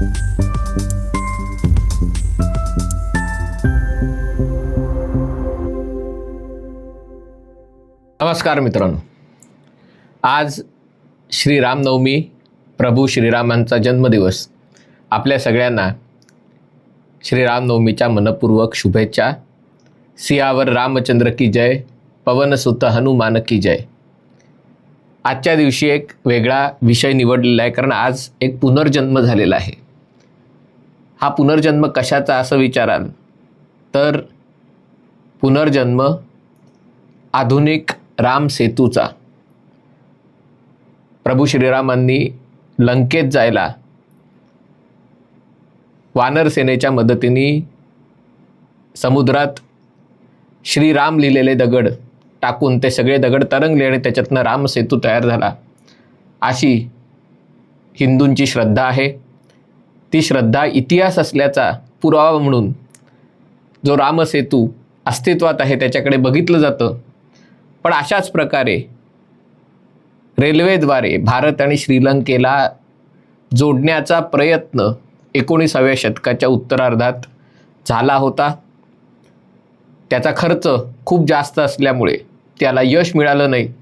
नमस्कार मित्रांनो. आज श्रीरामनवमी प्रभू श्रीरामांचा जन्मदिवस. आपल्या सगळ्यांना श्रीरामनवमीच्या मनपूर्वक शुभेच्छा. सियावर रामचंद्र की जय पवनसुत हनुमान की जय. आजच्या दिवशी एक वेगळा विषय निवडलेला आहे कारण आज एक पुनर्जन्म झालेला आहे. हा पुनर्जन्म कशाचा असं विचाराल? तर पुनर्जन्म आधुनिक राम सेतूचा. प्रभू श्रीरामांनी लंकेत जायला वानर सेनेच्या मदतीने समुद्रात श्रीराम लिहिलेले दगड टाकून ते सगळे दगड तरंगले आणि त्याच्यातनं राम सेतू तयार झाला. अशी हिंदूंची श्रद्धा आहे. ती श्रद्धा इतिहास असल्याचा पुरावा म्हणून जो रामसेतू अस्तित्वात आहे त्याच्याकडे बघितलं जातं. पण अशाच प्रकारे रेल्वेद्वारे भारत आणि श्रीलंकेला जोडण्याचा प्रयत्न एकोणीसाव्या शतकाच्या उत्तरार्धात झाला होता. त्याचा खर्च खूप जास्त असल्यामुळे त्याला यश मिळालं नाही.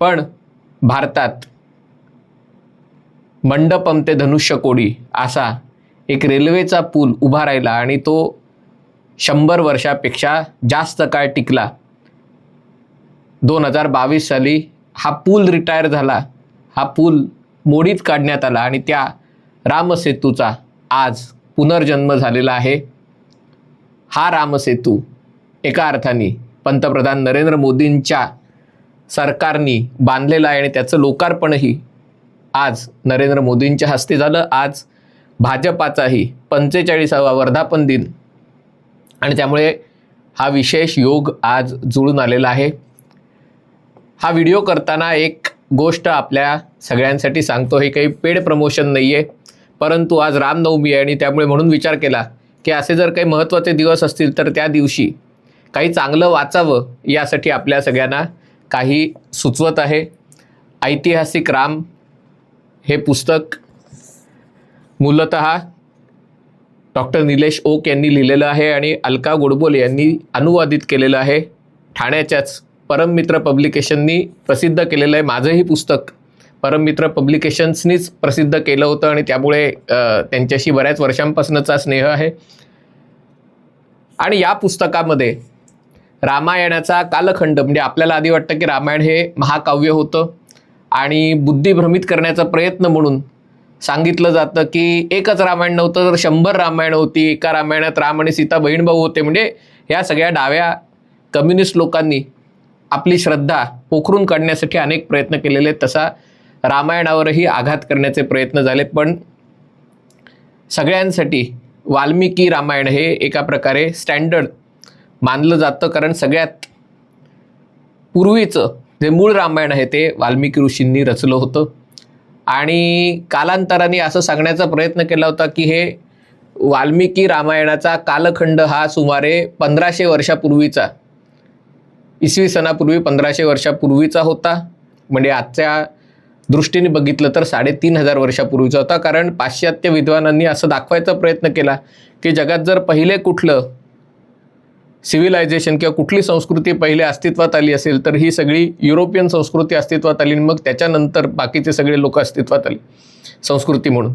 पण भारतात मंडपम ते धनुष्यकोडी असा एक रेल्वेचा पूल उभा राहिला आणि तो शंभर वर्षापेक्षा जास्त काळ टिकला. दोन हजार बावीस साली हा पूल रिटायर झाला. हा पूल मोडीत काढण्यात आला आणि त्या रामसेतूचा आज पुनर्जन्म झालेला आहे. हा रामसेतू एका अर्थाने पंतप्रधान नरेंद्र मोदींच्या सरकारनी बांधलेला आहे आणि त्याचं लोकार्पणही आज नरेंद्र मोदींच्या हस्ते झालं. आज भाजपाचाही पंचेचाळीसावा वर्धापन दिन. आणि त्यामुळे हा विशेष योग आज जुळून आलेला आहे. हा व्हिडिओ करताना एक गोष्ट आपल्या सगळ्यांसाठी सांगतो. हे काही पेड प्रमोशन नाही आहे परंतु आज रामनवमी आहे आणि त्यामुळे म्हणून विचार केला की असे जर काही महत्त्वाचे दिवस असतील तर त्या दिवशी काही चांगलं वाचावं यासाठी आपल्या सगळ्यांना काही सुचवत आहे. ऐतिहासिक राम हे पुस्तक मूलत डॉक्टर निलेश ओक यांनी लिहिलेलं आहे आणि अलका गोडबोले यांनी अनुवादित केलेलं आहे. ठाण्याच्याच परममित्र पब्लिकेशननी प्रसिद्ध केलेलं आहे. माझंही पुस्तक परममित्र पब्लिकेशन्सनीच प्रसिद्ध केलं होतं आणि त्यामुळे त्यांच्याशी बऱ्याच वर्षांपासूनचा स्नेह आहे. आणि या पुस्तकामध्ये रामायणाचा कालखंड म्हणजे आपल्याला आधी वाटतं की रामायण हे महाकाव्य होतं. आणि बुद्धिभ्रमित करण्याचा प्रयत्न म्हणून सांगितलं जातं की एकच रामायण नव्हतं तर शंभर रामायण होती. एका रामायणात राम आणि सीता बहीण भाऊ होते. म्हणजे या सगळ्या डाव्या कम्युनिस्ट लोकांनी आपली श्रद्धा पोखरून काढण्यासाठी अनेक प्रयत्न केलेले. आहेत. तसा रामायणावरही आघात करण्याचे प्रयत्न झाले पण सगळ्यांसाठी वाल्मिकी रामायण हे एका प्रकारे स्टँडर्ड मानलं जातं. कारण सगळ्यात पूर्वीचं जे मूळ रामायण आहे ते वाल्मिकी ऋषींनी रचलं होतं. आणि कालांतराने असं सांगण्याचा प्रयत्न केला होता की हे वाल्मिकी रामायणाचा कालखंड हा सुमारे पंधराशे वर्षापूर्वीचा इसवी सणापूर्वी पंधराशे वर्षापूर्वीचा होता. म्हणजे आजच्या दृष्टीने बघितलं तर साडेतीन हजार वर्षापूर्वीचा होता. कारण पाश्चात्य विद्वानांनी असं दाखवायचा प्रयत्न केला की जगात जर पहिले कुठलं सिव्हिलायझेशन किंवा कुठली संस्कृती पहिले अस्तित्वात आली असेल तर ही सगळी युरोपियन संस्कृती अस्तित्वात आली आणि मग त्याच्यानंतर बाकीचे सगळे लोक अस्तित्वात आली संस्कृती म्हणून.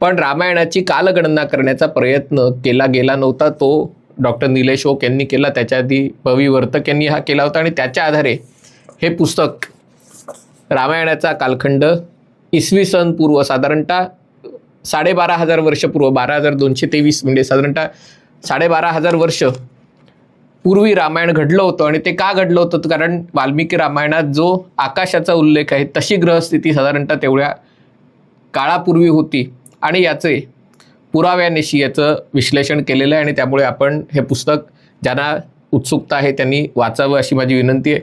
पण रामायणाची कालगणना करण्याचा प्रयत्न केला गेला नव्हता. तो डॉक्टर निलेश ओक यांनी केला त्याच्या आधी पवी वर्तक यांनी हा केला होता आणि त्याच्या आधारे हे पुस्तक रामायणाचा कालखंड इसवी सन पूर्व साधारणतः साडेबारा हजार वर्ष पूर्व बारा हजार दोनशे तेवीस म्हणजे साधारणतः साडेबारा हजार वर्ष पूर्वी रामायण घडलं होतं आणि ते का घडलं होतं? कारण वाल्मिकी रामायणात जो आकाशाचा उल्लेख आहे तशी ग्रहस्थिती साधारणतः तेवढ्या काळापूर्वी होती. आणि याचे पुराव्यानिशी याचं विश्लेषण केलेलं आहे आणि त्यामुळे आपण हे पुस्तक ज्यांना उत्सुकता आहे त्यांनी वाचावं अशी माझी विनंती आहे.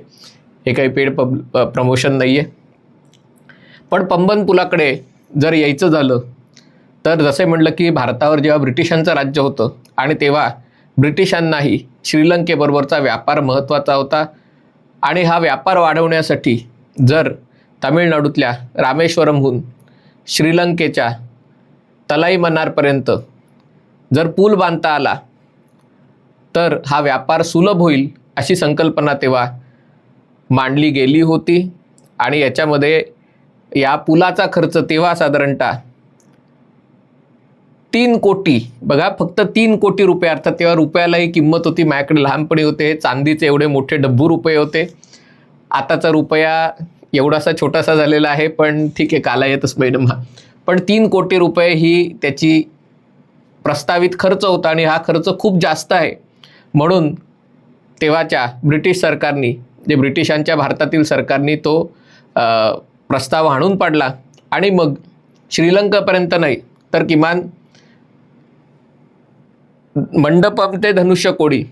हे काही पेड पब प्रमोशन नाही आहे पण पंबन पुलाकडे जर यायचं झालं तर जसे म्हटलं की भारतावर जेव्हा ब्रिटिशांचं राज्य होतं आणि तेव्हा ब्रिटिशांनाही श्रीलंकेबरोबरचा व्यापार महत्त्वाचा होता आणि हा व्यापार वाढवण्यासाठी जर तामिळनाडूतल्या रामेश्वरमहून श्रीलंकेच्या तलाई मनारपर्यंत जर पूल बांधता आला तर हा व्यापार सुलभ होईल अशी संकल्पना तेव्हा मांडली गेली होती. आणि याच्यामध्ये या पुलाचा खर्च तेव्हा साधारणतः तीन कोटी. बघा फक्त तीन कोटी रुपये. अर्थात तेव्हा रुपयालाही किंमत होती. माझ्याकडे लहानपणी होते. चांदीचे एवढे मोठे डब्बू रुपये होते. आताचा रुपया एवढासा छोटासा झालेला आहे पण ठीक आहे काला येतच मॅडम हा पण तीन कोटी रुपये ही त्याची प्रस्तावित खर्च होता आणि हा खर्च खूप जास्त आहे. म्हणून तेव्हाच्या ब्रिटिश सरकारनी जे ब्रिटिशांच्या भारतातील सरकारनी तो प्रस्ताव हाणून पाडला. आणि मग श्रीलंकापर्यंत नाही तर किमान मंडपम ते धनुष्य कोडी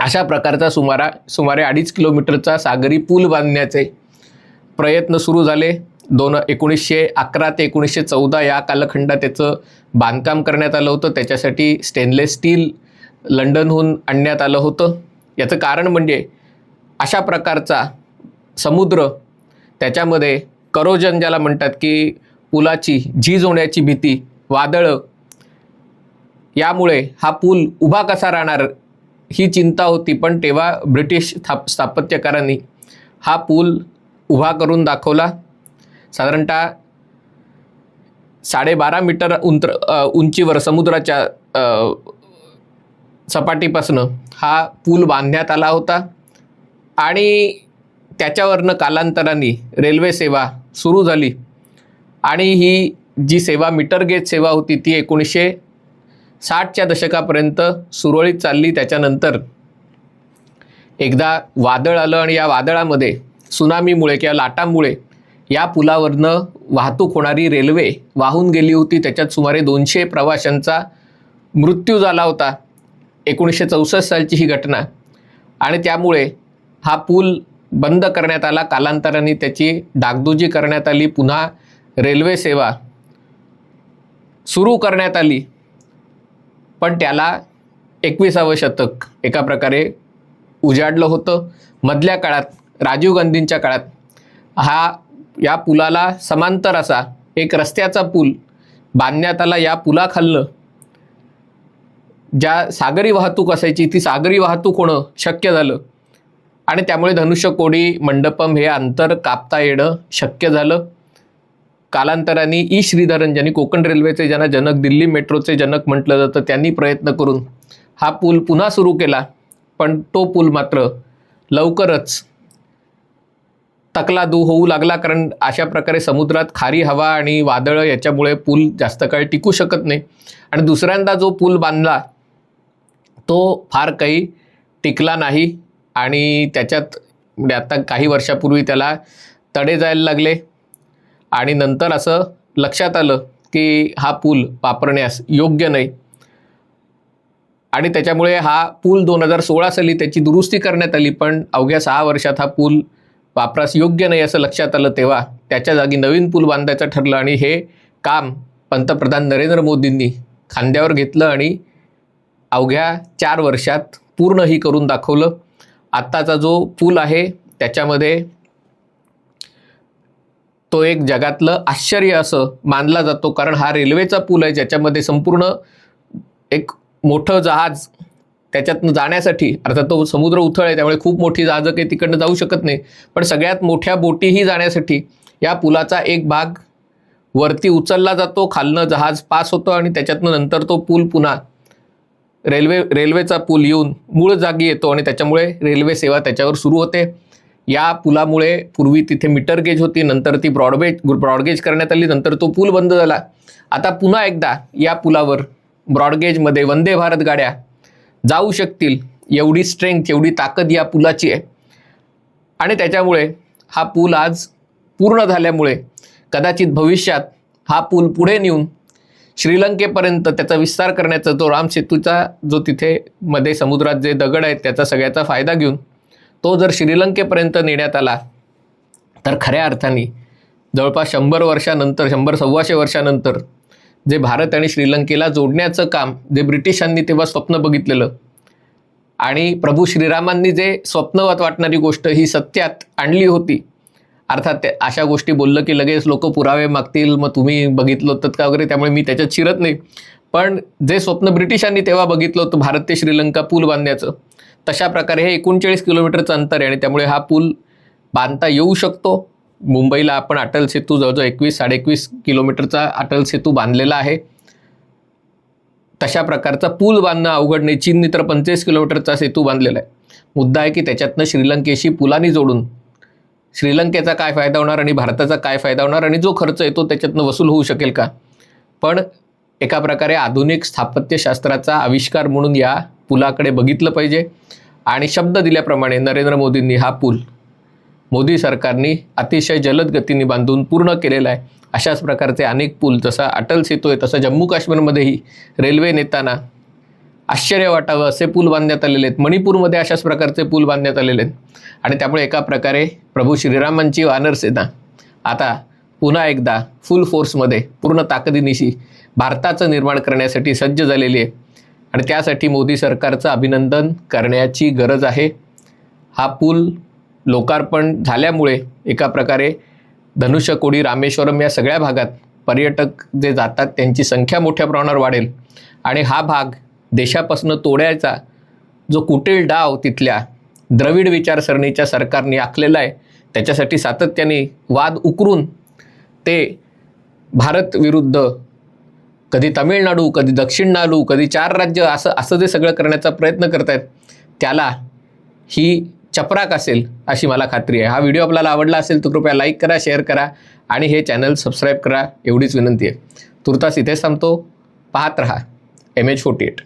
अशा प्रकारचा सुमारा सुमारे अडीच किलोमीटरचा सागरी पूल बांधण्याचे प्रयत्न सुरू झाले. दोन एकोणीसशे अकरा ते एकोणीसशे चौदा या कालखंडात त्याचं बांधकाम करण्यात आलं होतं. त्याच्यासाठी स्टेनलेस स्टील लंडनहून आणण्यात आलं होतं. याचं कारण म्हणजे अशा प्रकारचा समुद्र त्याच्यामध्ये करोजन ज्याला म्हणतात की पुलाची झीज होण्याची भीती वादळं यामुळे हा पूल उभा कसा राहणार ही चिंता होती पण तेव्हा ब्रिटिश स्थाप स्थापत्यकारांनी हा पूल उभा करून दाखवला. साधारणतः साडेबारा मीटर उंतर उंचीवर समुद्राच्या सपाटीपासून सपाटीपासनं हा पूल बांधण्यात आला होता. आणि त्याच्यावरनं कालांतराने रेल्वे सेवा सुरू झाली. आणि ही जी सेवा मीटर गेज सेवा होती ती एकोणीसशे साठच्या दशकापर्यंत सुरळीत चालली. त्याच्यानंतर एकदा वादळ आलं आणि या वादळामध्ये सुनामीमुळे किंवा लाटांमुळे या पुलावरनं वाहतूक होणारी रेल्वे वाहून गेली होती. त्याच्यात सुमारे दोनशे प्रवाशांचा मृत्यू झाला होता. एकोणीसशे चौसष्ट सालची ही घटना. आणि त्यामुळे हा पूल बंद करण्यात आला. कालांतराने त्याची डागदुजी करण्यात आली. पुन्हा रेल्वे सेवा सुरू करण्यात आली. पण त्याला एकविसावं शतक एका प्रकारे उजाडलं होतं. मधल्या काळात राजीव गांधींच्या काळात हा या पुलाला समांतर असा एक रस्त्याचा पूल बांधण्यात आला. या पुलाखालनं ज्या सागरी वाहतूक असायची ती सागरी वाहतूक होणं शक्य झालं. आणि त्यामुळे धनुष्यकोडी मंडपम हे अंतर कापता येणं शक्य झालं. कालांतराने ई श्रीधरन ज्यांनी कोकण रेल्वेचे ज्यांना जनक दिल्ली मेट्रोचे जनक म्हटलं जातं त्यांनी प्रयत्न करून हा पूल पुन्हा सुरू केला. पण तो पूल मात्र लवकरच तकलादू होऊ लागला कारण अशा प्रकारे समुद्रात खारी हवा आणि वादळं याच्यामुळे पूल जास्त काळ टिकू शकत नाही. आणि दुसऱ्यांदा जो पूल बांधला तो फार काही टिकला नाही आणि त्याच्यात म्हणजे आता काही वर्षापूर्वी त्याला तडे जायला लागले. आणि नंतर असं लक्षात आलं की हा पूल वापरण्यास योग्य नाही. आणि त्याच्यामुळे हा पूल दोन हजार सोळा साली त्याची दुरुस्ती करण्यात आली पण अवघ्या सहा वर्षात हा पूल वापरास योग्य नाही असं लक्षात आलं तेव्हा. त्याच्या जागी नवीन पूल बांधायचं ठरलं आणि हे काम पंतप्रधान नरेंद्र मोदींनी खांद्यावर घेतलं आणि अवघ्या चार वर्षात पूर्णही करून दाखवलं. आत्ताचा जो पूल आहे त्याच्यामध्ये तो एक जगातलं आश्चर्य असं मानला जातो कारण हा रेल्वेचा पूल आहे ज्याच्यामध्ये संपूर्ण एक मोठं जहाज त्याच्यातनं जाण्यासाठी अर्थात तो समुद्र उथळ आहे त्यामुळे खूप मोठी जहाजं काही तिकडनं जाऊ शकत नाही पण सगळ्यात मोठ्या बोटीही जाण्यासाठी या पुलाचा एक भाग वरती उचलला जातो खालनं जहाज पास होतं आणि त्याच्यातनं नंतर तो पूल पुन्हा रेल्वे रेल्वेचा पूल येऊन मूळ जागी येतो आणि त्याच्यामुळे रेल्वे सेवा त्याच्यावर सुरू होते. या पुलामुळे पूर्वी तिथे मीटर गेज होती नंतर ती ब्रॉडबेज ब्रॉडगेज करण्यात आली नंतर तो पूल बंद झाला. आता पुन्हा एकदा या पुलावर ब्रॉडगेजमध्ये वंदे भारत गाड्या जाऊ शकतील एवढी स्ट्रेंथ एवढी ताकद या पुलाची आहे. आणि त्याच्यामुळे हा पूल आज पूर्ण झाल्यामुळे कदाचित भविष्यात हा पूल पुढे नेऊन श्रीलंकेपर्यंत त्याचा विस्तार करण्याचा तो राम सेतूचा जो तिथे मध्ये समुद्रात जे दगड आहेत त्याचा सगळ्याचा फायदा घेऊन तो जर श्रीलंकेपर्यंत नेण्यात आला तर खऱ्या अर्थाने जवळपास शंभर वर्षानंतर शंभर सव्वाशे वर्षानंतर जे भारत आणि श्रीलंकेला जोडण्याचं काम जे ब्रिटिशांनी तेव्हा स्वप्न बघितलेलं आणि प्रभू श्रीरामांनी जे स्वप्नवत वाटणारी गोष्ट ही सत्यात आणली होती अर्थात अशा गोष्टी बोललं की लगेच लोक पुरावे मागतील मग तुम्ही बघितलं होतं का वगैरे त्यामुळे मी त्याच्यात शिरत नाही. पण जे स्वप्न ब्रिटिशांनी तेव्हा बघितलं होतं भारत ते श्रीलंका पूल बांधण्याचं तशा प्रकारे हे एकोणचाळीस किलोमीटरचं अंतर आहे आणि त्यामुळे हा पूल बांधता येऊ शकतो. मुंबईला आपण अटल सेतू जवळजवळ एकवीस साडेएकवीस किलोमीटरचा अटल सेतू बांधलेला आहे. तशा प्रकारचा पूल बांधणं अवघड नाही. चीनने तर पंचवीस किलोमीटरचा सेतू बांधलेला आहे. मुद्दा आहे की त्याच्यातनं श्रीलंकेशी पुलानी जोडून श्रीलंकेचा काय फायदा होणार आणि भारताचा काय फायदा होणार आणि जो खर्च येतो त्याच्यातनं वसूल होऊ शकेल का? पण एका प्रकारे आधुनिक स्थापत्यशास्त्राचा आविष्कार म्हणून या पुलाकडे बघितलं पाहिजे. आणि शब्द दिल्याप्रमाणे नरेंद्र मोदींनी हा पूल मोदी सरकारने अतिशय जलद गतीने बांधून पूर्ण केलेला आहे. अशाच प्रकारचे अनेक पूल जसा अटल सेतू आहे तसं जम्मू काश्मीरमध्येही रेल्वे नेताना आश्चर्य वाटावं असे पूल बांधण्यात आलेले आहेत. मणिपूरमध्ये अशाच प्रकारचे पूल बांधण्यात आलेले आहेत. आणि त्यामुळे एका प्रकारे प्रभू श्रीरामांची वानरसेना आता पुन्हा एकदा फुल फोर्समध्ये पूर्ण ताकदीनिशी भारताचं निर्माण करण्यासाठी सज्ज झालेली आहे. आणि त्यासाठी मोदी सरकारचं अभिनंदन करण्याची गरज आहे. हा पूल लोकार्पण झाल्यामुळे एका प्रकारे धनुष्यकोडी रामेश्वरम या सगळ्या भागात पर्यटक जे जातात त्यांची संख्या मोठ्या प्रमाणावर वाढेल. आणि हा भाग देशापासून तोडायचा जो कुटील डाव तिथल्या द्रविड विचारसरणीच्या सरकारने आखलेला आहे त्याच्यासाठी सातत्याने वाद उकरून ते भारत विरुद्ध कधी तामिळनाडू कधी दक्षिणनाडू कधी चार राज्य असं असं जे सगळं करण्याचा प्रयत्न करत आहेत त्याला ही चपराक असेल अशी मला खात्री आहे. हा व्हिडिओ आपल्याला आवडला असेल तर कृपया लाईक करा शेअर करा आणि हे चॅनल सबस्क्राईब करा एवढीच विनंती आहे. तुर्तास इथेच थांबतो. पाहत रहा. M H forty eight.